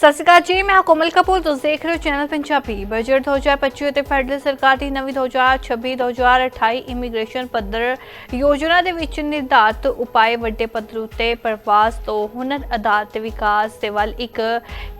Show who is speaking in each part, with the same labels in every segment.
Speaker 1: ਸਤਿ ਸ਼੍ਰੀ ਅਕਾਲ ਜੀ, ਮੈਂ ਕੋਮਲ ਕਪੂਰ, ਤੁਸੀਂ ਦੇਖ ਰਹੇ ਹੋ ਚੈਨਲ ਪੰਜਾਬੀ ਬਜਟ 2025 ਅਤੇ ਫੈਡਰਲ ਸਰਕਾਰ ਦੀ ਨਵੀਂ 2026-2028 ਇਮੀਗ੍ਰੇਸ਼ਨ ਪੱਧਰ ਯੋਜਨਾ ਦੇ ਵਿੱਚ ਨਿਰਧਾਰਤ ਉਪਾਅ ਵੱਡੇ ਪੱਧਰ ਉੱਤੇ ਪ੍ਰਵਾਸ ਤੋਂ ਹੁਨਰ ਆਧਾਰਿਤ ਵਿਕਾਸ ਦੇ ਵੱਲ ਇੱਕ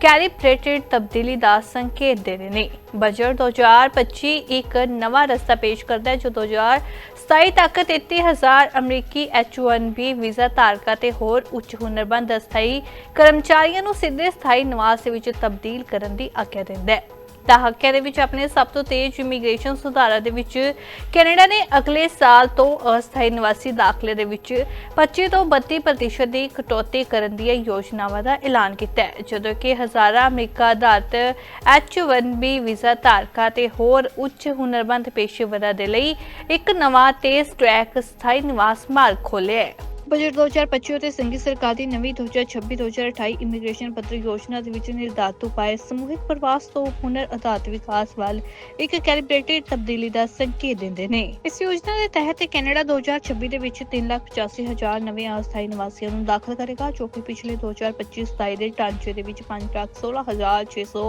Speaker 1: ਕੈਲੀਬ੍ਰੇਟਡ ਤਬਦੀਲੀ ਦਾ ਸੰਕੇਤ ਦੇ ਰਹੇ ਨੇ। ਬਜਟ 2025 ਇੱਕ ਨਵਾਂ ਰਸਤਾ ਪੇਸ਼ ਕਰਦਾ ਹੈ, ਜੋ 2027 ਤੱਕ 33000 ਅਮਰੀਕੀ H1B ਵੀਜ਼ਾ ਧਾਰਕਾਂ ਤੇ ਹੋਰ ਉੱਚ ਹੁਨਰਬੰਦ ਅਸਥਾਈ ਕਰਮਚਾਰੀਆਂ ਨੂੰ ਸਿੱਧੇ ਸਥਾਈ ਨਿਵਾਸ ਦੇ ਵਿੱਚ ਤਬਦੀਲ ਕਰਨ ਦੀ ਆਗਿਆ ਦਿੰਦਾ ਹੈ। ਦਹਾਕਿਆਂ ਦੇ ਵਿੱਚ ਆਪਣੇ ਸਭ ਤੋਂ ਤੇਜ਼ ਇਮੀਗ੍ਰੇਸ਼ਨ ਸੁਧਾਰਾਂ ਦੇ ਵਿੱਚ ਕੈਨੇਡਾ ਨੇ ਅਗਲੇ ਸਾਲ ਤੋਂ ਅਸਥਾਈ ਨਿਵਾਸੀ ਦਾਖਲੇ ਦੇ ਵਿੱਚ 25 ਤੋਂ 32% ਦੀ ਕਟੌਤੀ ਕਰਨ ਦੀਆਂ ਯੋਜਨਾਵਾਂ ਦਾ ਐਲਾਨ ਕੀਤਾ ਹੈ। ਜਦੋਂ ਕਿ ਹਜ਼ਾਰਾਂ ਅਮਰੀਕਾ ਆਧਾਰਿਤ H1B ਵੀਜ਼ਾ ਧਾਰਕਾਂ ਤੇ ਹੋਰ ਉੱਚ ਹੁਨਰਬੰਦ ਪੇਸ਼ੇਵਰਾਂ ਦੇ ਲਈ ਇੱਕ ਨਵਾਂ ਤੇਜ਼ ਟਰੈਕ ਸਥਾਈ ਨਿਵਾਸ ਮਾਰਗ ਖੋਲ੍ਹਿਆ ਹੈ। ਬਜਟ 2025 ਅਤੇ ਸੰਘੀ ਸਰਕਾਰ ਦੀ ਨਵੀਂ 2026-2028 ਇਮੀਗ੍ਰੇਸ਼ਨ ਪੱਤਰ ਯੋਜਨਾ ਦੇ ਵਿੱਚ ਨਿਰਧਾਰਤ ਉਪਾਅ ਸਮੂਹਿਕ ਪ੍ਰਵਾਸ ਤੋਂ ਹੁਨਰ ਆਧਾਰਿਤ ਵਿਕਾਸ ਵੱਲ ਇੱਕ ਕੈਲੀਬ੍ਰੇਟਡ ਤਬਦੀਲੀ ਦਾ ਸੰਕੇਤ ਦਿੰਦੇ ਨੇ। ਇਸ ਯੋਜਨਾ ਦੇ ਤਹਿਤ ਕੈਨੇਡਾ 2026 ਦੇ ਵਿੱਚ 385000 ਨਵੇਂ ਅਸਥਾਈ ਨਿਵਾਸੀਆਂ ਨੂੰ ਦਾਖਲ ਕਰੇਗਾ, ਜੋ ਕਿ ਪਿਛਲੇ 2025-27 ਦੇ ਢਾਂਚੇ ਦੇ ਵਿੱਚ 516600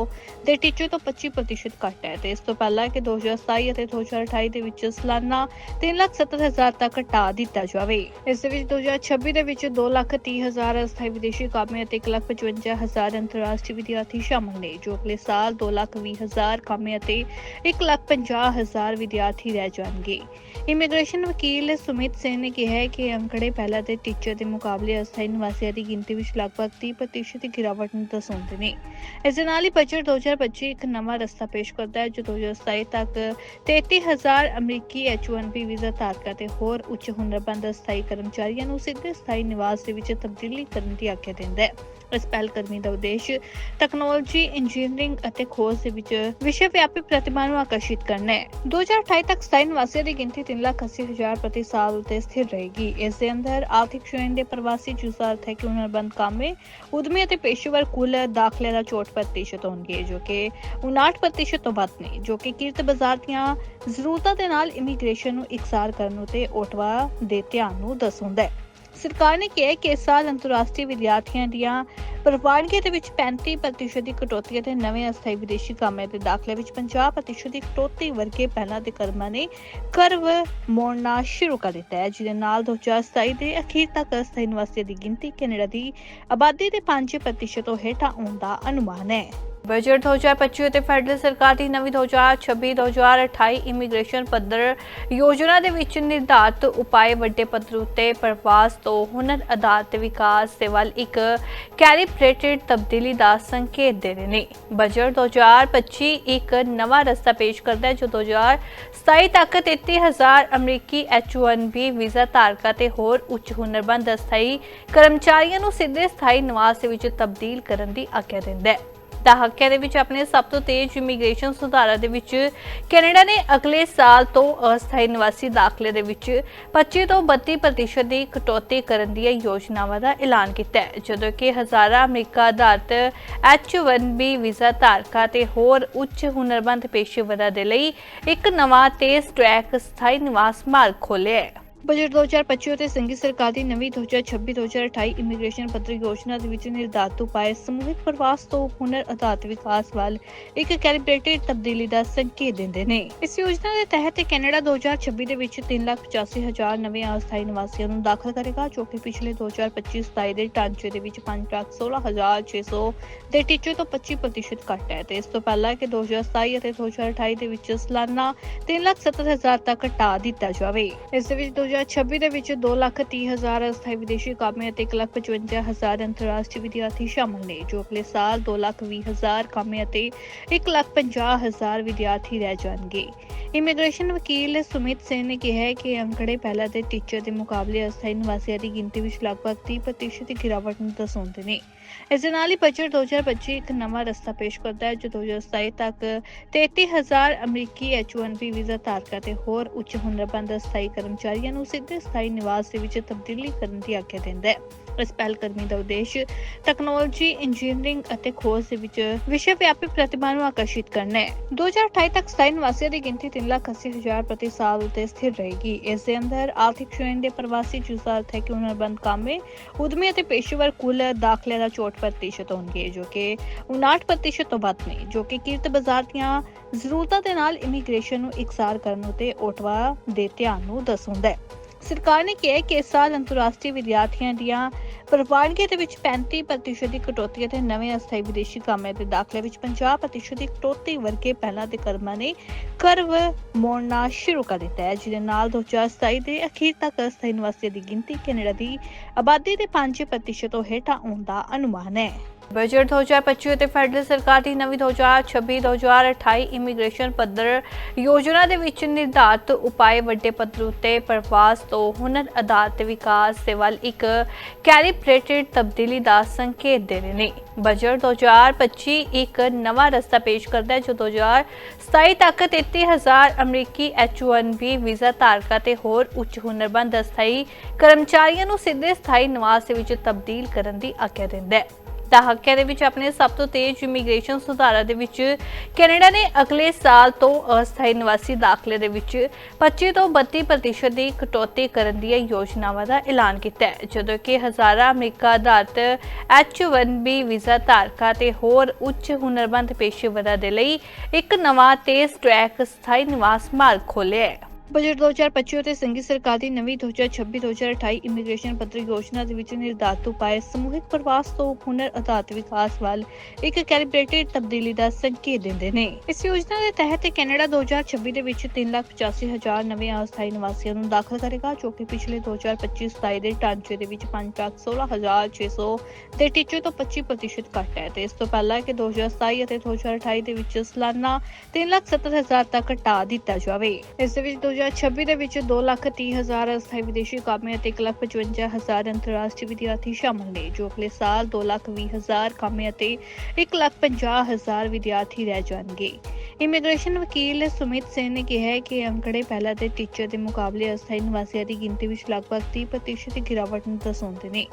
Speaker 1: ਦੇ ਟੀਚੇ ਤੋਂ 25% ਘੱਟ ਹੈ। ਤੇ ਇਸ ਤੋਂ ਪਹਿਲਾਂ ਕਿ 2027 ਅਤੇ 2028 ਦੇ ਵਿੱਚ ਸਾਲਾਨਾ 370000 ਤੱਕ ਘਟਾ ਦਿੱਤਾ ਜਾਵੇ। ਇਸ ਦੇ ਵਿੱਚ 2026 ਦੇ ਵਿੱਚ 230000 ਅਸਥਾਈ ਵਿਦੇਸ਼ੀ ਕਾਮੇ ਅਤੇ 155000 ਅੰਤਰਰਾਸ਼ਟਰੀ ਵਿਦਿਆਰਥੀ ਸ਼ਾਮਲ ਨੇ, ਜੋ ਅਗਲੇ ਸਾਲ 220000 ਕਾਮੇ ਅਤੇ 150000 ਵਿਦਿਆਰਥੀ ਰਹਿ ਜਾਣਗੇ। ਇਮੀਗ੍ਰੇਸ਼ਨ ਵਕੀਲ ਸੁਮਿਤ ਸਿੰਘ ਨੇ ਕਿਹਾ ਹੈ ਕਿ ਅੰਕੜੇ ਪਹਿਲਾਂ ਦੇ ਟੀਚਰ ਦੇ ਮੁਕਾਬਲੇ ਅਸਥਾਈ ਨਿਵਾਸੀਆਂ ਦੀ ਗਿਣਤੀ ਵਿੱਚ ਲਗਭਗ 30% ਦੀ ਗਿਰਾਵਟ ਨੂੰ ਦਰਸਾਉਂਦੇ ਨੇ। ਇਸ ਦੇ ਨਾਲ ਹੀ ਬਜਟ 2025 ਇੱਕ ਨਵਾਂ ਰਸਤਾ ਪੇਸ਼ ਕਰਦਾ ਹੈ ਜੋ 2027 ਤੱਕ 33000 ਅਮਰੀਕੀ H1B ਵੀਜ਼ਾ ਧਾਰਕਾਂ ਤੇ ਹੋਰ ਉੱਚ ਹੁਨਰਬੰਦ ਅਸਥਾਈ ਕਰਮਚਾਰੀਆਂ ਨੂੰ ਸਿੱਧੇ ਸਥਾਈ ਨਿਵਾਸ ਦੇ ਵਿੱਚ ਤਬਦੀਲੀ ਕਰਨ ਦੀ ਆਗਿਆ ਦਿੰਦਾ ਹੈ। ਇਸ ਪਹਿਲਕਦਮੀ ਦਾ ਉਦੇਸ਼ ਟੈਕਨੋਲੋਜੀ ਇੰਜੀਨੀਅਰਿੰਗ ਅਤੇ ਖੋਜ ਦੇ ਵਿੱਚ ਵਿਸ਼ਵ ਵਿਆਪੀ ਪ੍ਰਤਿਭਾ ਨੂੰ ਆਕਰਸ਼ਿਤ ਕਰਨਾ ਹੈ। 2028 ਤੱਕ ਸਥਾਈ ਨਿਵਾਸੀਆਂ ਦੀ ਗਿਣਤੀ 3,80,000 ਪ੍ਰਤੀ ਸਾਲ ਉੱਤੇ ਸਥਿਰ ਰਹੇਗੀ। ਇਸ ਦੇ ਅੰਦਰ ਆਰਥਿਕ ਸ਼੍ਰੇਣੀ ਦੇ ਪ੍ਰਵਾਸੀ ਜਿਸਦਾ ਅਰਥ ਹੈ ਕਿ ਹੁਨਰਬੰਦ ਕਾਮੇ ਉਦਮੀ ਅਤੇ ਪੇਸ਼ੇਵਰ ਕੁੱਲ ਦਾਖਲੇ ਦਾ 64% ਹੋਣਗੇ ਜੋ ਕਿ 59% ਤੋਂ ਵੱਧ ਨੇ ਜੋ ਕਿ ਕਿਰਤ ਬਾਜ਼ਾਰ ਦੀਆਂ ਜ਼ਰੂਰਤਾਂ ਦੇ ਨਾਲ ਇਮੀਗ੍ਰੇਸ਼ਨ ਨੂੰ ਇਕਸਾਰ ਕਰਨ ਉਤੇ ਓਟਵਾ ਦੇ ਧਿਆਨ ਨੂੰ ਦਰਸਾਉਂਦਾ ਹੈ। ਸਰਕਾਰ ਨੇ ਕਿਹਾ ਕਿ ਇਸ ਸਾਲ ਅੰਤਰਰਾਸ਼ਟਰੀ ਵਿਦਿਆਰਥੀਆਂ ਦੀਆਂ ਪ੍ਰਵਾਨਗੀ ਦੇ ਵਿੱਚ 35% ਦੀ ਕਟੌਤੀ ਅਤੇ ਨਵੇਂ ਅਸਥਾਈ ਵਿਦੇਸ਼ੀ ਕਾਮਿਆਂ ਦੇ ਦਾਖਲੇ ਵਿੱਚ 50% ਦੀ ਕਟੌਤੀ ਵਰਗੇ ਪਹਿਲਾਂ ਦੇ ਕਰਮਾਂ ਨੇ ਕਰਵ ਮੋੜਨਾ ਸ਼ੁਰੂ ਕਰ ਦਿੱਤਾ ਹੈ। ਜਿਹਦੇ ਨਾਲ 2027 ਦੇ ਅਖੀਰ ਤੱਕ ਅਸਥਾਈ ਨਿਵਾਸੀਆਂ ਦੀ ਗਿਣਤੀ ਕੈਨੇਡਾ ਦੀ ਆਬਾਦੀ ਦੇ 5% ਤੋਂ ਹੇਠਾਂ ਆਉਣ ਦਾ ਅਨੁਮਾਨ ਹੈ। ਬਜਟ 2025 ਅਤੇ ਫੈਡਰਲ ਸਰਕਾਰ ਦੀ ਨਵੀਂ 2026-2028 ਇਮੀਗ੍ਰੇਸ਼ਨ ਪੱਧਰ ਯੋਜਨਾ ਦੇ ਵਿੱਚ ਨਿਰਧਾਰਤ ਉਪਾਅ ਵੱਡੇ ਪੱਧਰ ਉੱਤੇ ਪ੍ਰਵਾਸ ਤੋਂ ਹੁਨਰ ਆਧਾਰਿਤ ਵਿਕਾਸ ਦੇ ਵੱਲ ਇੱਕ ਕੈਲੀਬ੍ਰੇਟਡ ਤਬਦੀਲੀ ਦਾ ਸੰਕੇਤ ਦੇ ਰਹੇ ਨੇ। ਬਜਟ 2025 ਇੱਕ ਨਵਾਂ ਰਸਤਾ ਪੇਸ਼ ਕਰਦਾ ਹੈ, ਜੋ 2027 ਤੱਕ 33000 ਅਮਰੀਕੀ H1B ਵੀਜ਼ਾ ਧਾਰਕਾਂ ਤੇ ਹੋਰ ਉੱਚ ਹੁਨਰਬੰਦ ਅਸਥਾਈ ਕਰਮਚਾਰੀਆਂ ਨੂੰ ਸਿੱਧੇ ਸਥਾਈ ਨਿਵਾਸ ਦੇ ਵਿੱਚ ਤਬਦੀਲ ਕਰਨ ਦੀ ਆਗਿਆ ਦਿੰਦਾ ਹੈ। ਦਹਾਕਿਆਂ ਦੇ ਵਿੱਚ ਆਪਣੇ ਸਭ ਤੋਂ ਤੇਜ਼ ਇਮੀਗ੍ਰੇਸ਼ਨ ਸੁਧਾਰਾਂ ਦੇ ਵਿੱਚ ਕੈਨੇਡਾ ਨੇ ਅਗਲੇ ਸਾਲ ਤੋਂ ਅਸਥਾਈ ਨਿਵਾਸੀ ਦਾਖਲੇ ਦੇ ਵਿੱਚ 25 ਤੋਂ 32% ਦੀ ਕਟੌਤੀ ਕਰਨ ਦੀਆਂ ਯੋਜਨਾਵਾਂ ਦਾ ਐਲਾਨ ਕੀਤਾ ਹੈ। ਜਦੋਂ ਕਿ ਹਜ਼ਾਰਾਂ ਅਮਰੀਕਾ ਆਧਾਰਿਤ H1B ਵੀਜ਼ਾ ਧਾਰਕਾਂ ਤੇ ਹੋਰ ਉੱਚ ਹੁਨਰਮੰਦ ਪੇਸ਼ੇਵਰਾਂ ਦੇ ਲਈ ਇੱਕ ਨਵਾਂ ਤੇਜ਼ ਟਰੈਕ ਸਥਾਈ ਨਿਵਾਸ ਮਾਰਗ ਖੋਲ੍ਹਿਆ ਹੈ। ਬਜਟ 2025 ਅਤੇ ਸੰਘੀ ਸਰਕਾਰ ਦੀ ਨਵੀਂ 2026-2028 ਇਮੀਗ੍ਰੇਸ਼ਨ ਪੱਤਰ ਯੋਜਨਾ ਦੇ ਵਿੱਚ ਨਿਰਧਾਰਤ ਉਪਾਅ ਸਮੂਹਿਕ ਪ੍ਰਵਾਸ ਤੋਂ ਹੁਨਰ ਆਧਾਰਿਤ ਵਿਕਾਸ ਵੱਲ ਇੱਕ ਕੈਲੀਬ੍ਰੇਟਡ ਤਬਦੀਲੀ ਦਾ ਸੰਕੇਤ ਦਿੰਦੇ ਨੇ। ਇਸ ਯੋਜਨਾ ਦੇ ਤਹਿਤ ਕੈਨੇਡਾ 2026 ਦੇ ਵਿੱਚ 3,85,000 ਨਵੇਂ ਅਸਥਾਈ ਨਿਵਾਸੀਆਂ ਨੂੰ ਦਾਖਲ ਕਰੇਗਾ ਜੋ ਕਿ ਪਿਛਲੇ 2025-27 ਦੇ ਢਾਂਚੇ ਦੇ ਵਿੱਚ 5,16,600 ਦੇ ਟੀਚੇ ਤੋਂ 25% ਘੱਟ ਹੈ ਤੇ ਇਸ ਤੋਂ ਪਹਿਲਾਂ ਕਿ 2027 ਅਤੇ 2028 ਦੇ ਵਿੱਚ ਸਾਲਾਨਾ 3,70,000 ਤੱਕ ਘਟਾ ਦਿੱਤਾ ਜਾਵੇ। ਇਸ ਦੇ ਵਿੱਚ 2026 ਦੇ ਵਿੱਚ 2,30,000 ਅਸਥਾਈ ਵਿਦੇਸ਼ੀ ਕਾਮੇ ਅਤੇ 1,55,000 ਅੰਤਰਰਾਸ਼ਟਰੀ ਵਿਦਿਆਰਥੀ ਸ਼ਾਮਲ ਨੇ ਜੋ ਅਗਲੇ ਸਾਲ 2,20,000 ਕਾਮੇ ਅਤੇ 1,50,000 ਵਿਦਿਆਰਥੀ ਰਹਿ ਜਾਣਗੇ। ਇਮੀਗ੍ਰੇਸ਼ਨ ਵਕੀਲ ਸੁਮਿਤ ਸਿੰਘ ਨੇ ਕਿਹਾ ਹੈ ਕਿ ਅੰਕੜੇ ਪਹਿਲਾਂ ਦੇ ਟੀਚਰ ਦੇ ਮੁਕਾਬਲੇ ਅਸਥਾਈ ਨਿਵਾਸੀਆਂ ਦੀ ਗਿਣਤੀ ਵਿੱਚ ਲਗਭਗ 30% ਦੀ ਗਿਰਾਵਟ ਨੂੰ ਦਰਸਾਉਂਦੇ ਨੇ। ਇਸ ਦੇ ਨਾਲ ਹੀ ਬਜਟ 2025 ਇੱਕ ਨਵਾਂ ਰਸਤਾ ਪੇਸ਼ ਕਰਦਾ ਹੈ ਜੋ 2027 ਤੱਕ 33000 ਅਮਰੀਕੀ H1B ਵੀਜ਼ਾ ਧਾਰਕਾਂ ਤੇ ਹੋਰ ਉੱਚ ਹੁਨਰਬੰਦ ਅਸਥਾਈ ਕਰਮਚਾਰੀਆਂ ਨੂੰ ਨੂੰ ਸਿੱਧੇ ਸਥਾਈ ਨਿਵਾਸ ਦੇ ਵਿੱਚ ਤਬਦੀਲੀ ਕਰਨ ਦੀ ਆਗਿਆ ਦਿੰਦਾ ਹੈ। ਇਸ ਪਹਿਲਕਦਮੀ ਦਾ ਉਦੇਸ਼ ਟੈਕਨੋਲੋਜੀ ਇੰਜੀਨੀਅਰਿੰਗ ਅਤੇ ਖੋਜ ਦੇ ਵਿੱਚ ਵਿਸ਼ਵ ਵਿਆਪੀ ਪ੍ਰਤਿਭਾ ਨੂੰ ਆਕਰਸ਼ਿਤ ਕਰਨਾ ਹੈ। 2028 ਤੱਕ ਸਥਾਈ ਨਿਵਾਸੀਆਂ ਦੀ ਗਿਣਤੀ 3,80,000 ਪ੍ਰਤੀ ਸਾਲ ਉਤੇ ਸਥਿਰ ਰਹੇਗੀ। ਇਸ ਦੇ ਅੰਦਰ ਆਰਥਿਕ ਸ਼੍ਰੇਣੀ ਦੇ ਪ੍ਰਵਾਸੀ ਜਿਸ ਅਰਥ ਹੈ ਕਿ ਹੁਨਰਬੰਦ ਕਾਮੇ ਉਦਮੀ ਅਤੇ ਪੇਸ਼ੇਵਰ ਕੁੱਲ ਦਾਖਲੇ ਦਾ 64% ਹੋਣਗੇ ਜੋ ਕਿ 59% ਤੋਂ ਵੱਧ ਨੇ ਜੋ ਕਿ ਕਿਰਤ ਬਾਜ਼ਾਰ ਦੀਆਂ ਜ਼ਰੂਰਤਾਂ ਦੇ ਨਾਲ ਇਮੀਗ੍ਰੇਸ਼ਨ ਨੂੰ ਇਕਸਾਰ ਕਰਨ ਉਤੇ ਓਟਵਾ ਦੇ ਧਿਆਨ ਨੂੰ ਦਰਸਾਉਂਦਾ ਹੈ। ਸਰਕਾਰ ਨੇ ਕਿਹਾ ਕਿ ਇਸ ਸਾਲ ਅੰਤਰਰਾਸ਼ਟਰੀ ਵਿਦਿਆਰਥੀਆਂ ਦੀਆਂ ਪ੍ਰਵਾਨਗੀ ਦੇ ਵਿੱਚ 35% ਦੀ ਕਟੌਤੀ ਅਤੇ ਨਵੇਂ ਅਸਥਾਈ ਵਿਦੇਸ਼ੀ ਕਾਮਿਆਂ ਦੇ ਦਾਖਲੇ ਵਿੱਚ 50% ਦੀ ਕਟੌਤੀ ਵਰਗੇ ਪਹਿਲਾਂ ਦੇ ਕਰਮਾਂ ਨੇ ਕਰਵ ਮੋੜਨਾ ਸ਼ੁਰੂ ਕਰ ਦਿੱਤਾ ਹੈ, ਜਿਹਦੇ ਨਾਲ 2027 ਦੇ ਅਖੀਰ ਤੱਕ ਅਸਥਾਈ ਨਿਵਾਸੀਆਂ ਦੀ ਗਿਣਤੀ ਕੈਨੇਡਾ ਦੀ ਆਬਾਦੀ ਦੇ 5% ਤੋਂ ਹੇਠਾਂ ਆਉਣ ਦਾ ਅਨੁਮਾਨ ਹੈ। ਬਜਟ 2025 ਅਤੇ ਫੈਡਰਲ ਸਰਕਾਰ ਦੀ ਨਵੀਂ 2026-2028 ਇਮੀਗ੍ਰੇਸ਼ਨ ਪੱਧਰ ਯੋਜਨਾ ਦੇ ਵਿੱਚ ਨਿਰਧਾਰਤ ਉਪਾਅ ਵੱਡੇ ਪੱਧਰ ਉੱਤੇ ਪ੍ਰਵਾਸ ਤੋਂ ਹੁਨਰ ਆਧਾਰਿਤ ਵਿਕਾਸ ਦੇ ਵੱਲ ਇੱਕ ਕੈਲੀਬ੍ਰੇਟਡ ਤਬਦੀਲੀ ਦਾ ਸੰਕੇਤ ਦੇ ਰਹੇ ਨੇ। ਬਜਟ 2025 ਇੱਕ ਨਵਾਂ ਰਸਤਾ ਪੇਸ਼ ਕਰਦਾ ਹੈ, ਜੋ 2027 ਤੱਕ 33000 ਅਮਰੀਕੀ H1B ਵੀਜ਼ਾ ਧਾਰਕਾਂ ਤੇ ਹੋਰ ਉੱਚ ਹੁਨਰਬੰਦ ਅਸਥਾਈ ਕਰਮਚਾਰੀਆਂ ਨੂੰ ਸਿੱਧੇ ਸਥਾਈ ਨਿਵਾਸ ਦੇ ਵਿੱਚ ਤਬਦੀਲ ਕਰਨ ਦੀ ਆਗਿਆ ਦਿੰਦਾ ਹੈ। ਦਹਾਕਿਆਂ ਦੇ ਵਿੱਚ ਆਪਣੇ ਸਭ ਤੋਂ ਤੇਜ਼ ਇਮੀਗ੍ਰੇਸ਼ਨ ਸੁਧਾਰਾਂ ਦੇ ਵਿੱਚ ਕੈਨੇਡਾ ਨੇ ਅਗਲੇ ਸਾਲ ਤੋਂ ਅਸਥਾਈ ਨਿਵਾਸੀ ਦਾਖਲੇ ਦੇ ਵਿੱਚ 25 ਤੋਂ 32% ਦੀ ਕਟੌਤੀ ਕਰਨ ਦੀਆਂ ਯੋਜਨਾਵਾਂ ਦਾ ਐਲਾਨ ਕੀਤਾ ਹੈ। ਜਦੋਂ ਕਿ ਹਜ਼ਾਰਾਂ ਅਮਰੀਕਾ ਆਧਾਰਿਤ H1B ਵੀਜ਼ਾ ਧਾਰਕਾਂ ਤੇ ਹੋਰ ਉੱਚ ਹੁਨਰਮੰਦ ਪੇਸ਼ੇਵਰਾਂ ਦੇ ਲਈ ਇੱਕ ਨਵਾਂ ਤੇਜ਼ ਟਰੈਕ ਸਥਾਈ ਨਿਵਾਸ ਮਾਰਗ ਖੋਲ੍ਹਿਆ ਹੈ। ਬਜਟ 2025 ਅਤੇ ਸੰਘੀ ਸਰਕਾਰ ਦੀ ਨਵੀਂ 2026-2028 ਇਮੀਗ੍ਰੇਸ਼ਨ ਪੱਤਰ ਯੋਜਨਾ ਦੇ ਵਿੱਚ ਨਿਰਧਾਰਤ ਉਪਾਅ ਸਮੂਹਿਕ ਪ੍ਰਵਾਸ ਤੋਂ ਹੁਨਰ ਆਧਾਰਿਤ ਵਿਕਾਸ ਵੱਲ ਇੱਕ ਕੈਲੀਬ੍ਰੇਟਡ ਤਬਦੀਲੀ ਦਾ ਸੰਕੇਤ ਦਿੰਦੇ ਨੇ। ਇਸ ਯੋਜਨਾ ਦੇ ਤਹਿਤ ਕੈਨੇਡਾ 2026 ਦੇ ਵਿੱਚ 385000 ਨਵੇਂ ਅਸਥਾਈ ਨਿਵਾਸੀਆਂ ਨੂੰ ਦਾਖਲ ਕਰੇਗਾ, ਜੋ ਕਿ ਪਿਛਲੇ 2025-27 ਦੇ ਢਾਂਚੇ ਦੇ ਵਿੱਚ 516600 ਦੇ ਟੀਚੇ ਤੋਂ 25% ਘੱਟ ਹੈ ਤੇ ਇਸ ਤੋਂ ਪਹਿਲਾਂ ਕਿ 2027 ਅਤੇ 2028 ਦੇ ਵਿੱਚ ਸਾਲਾਨਾ 370000 ਤੱਕ ਘਟਾ ਦਿੱਤਾ ਜਾਵੇ। ਇਸ ਦੇ ਵਿੱਚ 2026 ਦੇ ਵਿੱਚ 230000 ਅਸਥਾਈ ਵਿਦੇਸ਼ੀ ਕਾਮੇ ਅਤੇ 155000 ਅੰਤਰਰਾਸ਼ਟਰੀ ਵਿਦਿਆਰਥੀ ਸ਼ਾਮਲ ਨੇ, ਜੋ ਅਗਲੇ ਸਾਲ 220000 ਕਾਮੇ ਅਤੇ 150000 ਵਿਦਿਆਰਥੀ ਰਹਿ ਜਾਣਗੇ। ਇਮੀਗ੍ਰੇਸ਼ਨ ਵਕੀਲ ਸੁਮਿਤ ਸਿੰਘ ਨੇ ਕਿਹਾ ਕਿ ਅੰਕੜੇ ਪਹਿਲਾਂ ਦੇ ਟੀਚਰ ਦੇ ਮੁਕਾਬਲੇ ਅਸਥਾਈ ਨਿਵਾਸੀਆਂ ਦੀ ਗਿਣਤੀ ਵਿੱਚ ਲਗਭਗ 30% ਦੀ ਗਿਰਾਵਟ ਨੂੰ ਦਰਸਾਉਂਦੇ ਨੇ।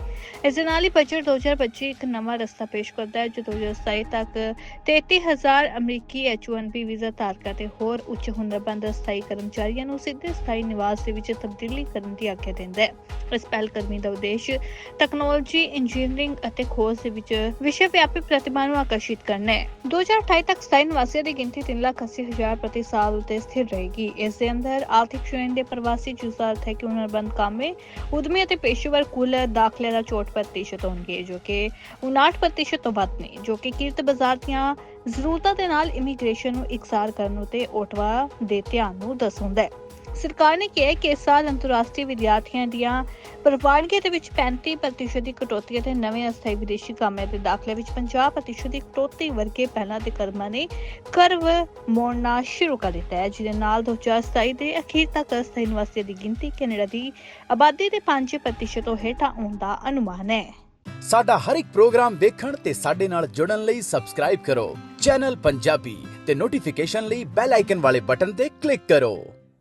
Speaker 1: ਇਸ ਦੇ ਨਾਲ ਹੀ ਬਜਟ 2025 ਇੱਕ ਨਵਾਂ ਰਸਤਾ ਪੇਸ਼ ਕਰਦਾ ਹੈ ਜੋ 2027 ਤੱਕ 33000 ਅਮਰੀਕੀ H1B ਵੀਜ਼ਾ ਧਾਰਕਾਂ ਤੇ ਹੋਰ ਉੱਚ ਹੁਨਰਬੰਦ ਅਸਥਾਈ ਕਰਮਚਾਰੀਆਂ ਨੂੰ ਸਿੱਧੇ ਸਥਾਈ ਨਿਵਾਸ ਦੇ ਵਿੱਚ ਤਬਦੀਲੀ ਕਰਨ ਦੀ ਆਗਿਆ ਦਿੰਦਾ ਹੈ। ਇਸ ਪਹਿਲਕਦਮੀ ਦਾ ਉਦੇਸ਼ ਟੈਕਨੋਲੋਜੀ ਇੰਜੀਨੀਅਰਿੰਗ ਅਤੇ ਖੋਜ ਦੇ ਵਿੱਚ ਵਿਸ਼ਵ ਵਿਆਪੀ ਪ੍ਰਤਿਭਾ ਨੂੰ ਆਕਰਸ਼ਿਤ ਕਰਨਾ ਹੈ। 2028 ਤੱਕ ਸਥਾਈ ਨਿਵਾਸੀਆਂ ਦੀ ਗਿਣਤੀ 3,80,000 ਪ੍ਰਤੀ ਸਾਲ ਉਤੇ ਸਥਿਰ ਰਹੇਗੀ। ਇਸ ਦੇ ਅੰਦਰ ਆਰਥਿਕ ਸ਼੍ਰੇਣੀ ਦੇ ਪ੍ਰਵਾਸੀ ਜਿਸ ਅਰਥ ਹੈ ਕਿ ਹੁਨਰਬੰਦ ਕਾਮੇ ਉਦਮੀ ਅਤੇ ਪੇਸ਼ੇਵਰ ਕੁੱਲ ਦਾਖਲੇ ਦਾ 64% ਹੋਣਗੇ ਜੋ ਕਿ 59% ਤੋਂ ਵੱਧ ਨੇ ਜੋ ਕਿ ਕਿਰਤ ਬਾਜ਼ਾਰ ਦੀਆਂ ਜ਼ਰੂਰਤਾਂ ਦੇ ਨਾਲ ਇਮੀਗ੍ਰੇਸ਼ਨ ਨੂੰ ਇਕਸਾਰ ਕਰਨ ਉਤੇ ਓਟਵਾ ਦੇ ਧਿਆਨ ਨੂੰ ਦਰਸਾਉਂਦਾ ਹੈ। ਸਰਕਾਰ ਨੇ ਕਿਹਾ ਕਿ ਇਸ ਸਾਲ ਅੰਤਰਰਾਸ਼ਟਰੀ ਵਿਦਿਆਰਥੀਆਂ ਦੀਆਂ ਪ੍ਰਵਾਨਗੀ ਦੇ ਵਿੱਚ 35% ਦੀ ਕਟੌਤੀ ਅਤੇ ਨਵੇਂ ਅਸਥਾਈ ਵਿਦੇਸ਼ੀ ਕਾਮਿਆਂ ਦੇ ਦਾਖਲੇ ਵਿੱਚ 50% ਦੀ ਕਟੌਤੀ ਵਰਗੇ ਪਹਿਲਾਂ ਦੇ ਕਰਮਾਂ ਨੇ ਕਰਵ ਮੋੜਨਾ ਸ਼ੁਰੂ ਕਰ ਦਿੱਤਾ ਹੈ, ਜਿਹਦੇ ਨਾਲ 2027 ਦੇ ਅਖੀਰ ਤੱਕ ਅਸਥਾਈ ਨਿਵਾਸੀਆਂ ਦੀ ਗਿਣਤੀ ਕੈਨੇਡਾ ਦੀ ਆਬਾਦੀ ਦੇ 5% ਤੋਂ ਹੇਠਾਂ ਆਉਣ ਦਾ ਅਨੁਮਾਨ ਹੈ।
Speaker 2: ਸਾਡਾ ਹਰ ਇੱਕ ਪ੍ਰੋਗਰਾਮ ਦੇਖਣ ਤੇ ਸਾਡੇ ਨਾਲ ਜੁੜਨ ਲਈ ਸਬਸਕ੍ਰਾਈਬ ਕਰੋ। ਚੈਨਲ ਪੰਜਾਬੀ ਤੇ ਨੋਟੀਫਿਕੇਸ਼ਨ ਲਈ ਬੈਲ ਆਈਕਨ ਵਾਲੇ ਬਟਨ ਤੇ ਕਲਿੱਕ ਕਰੋ।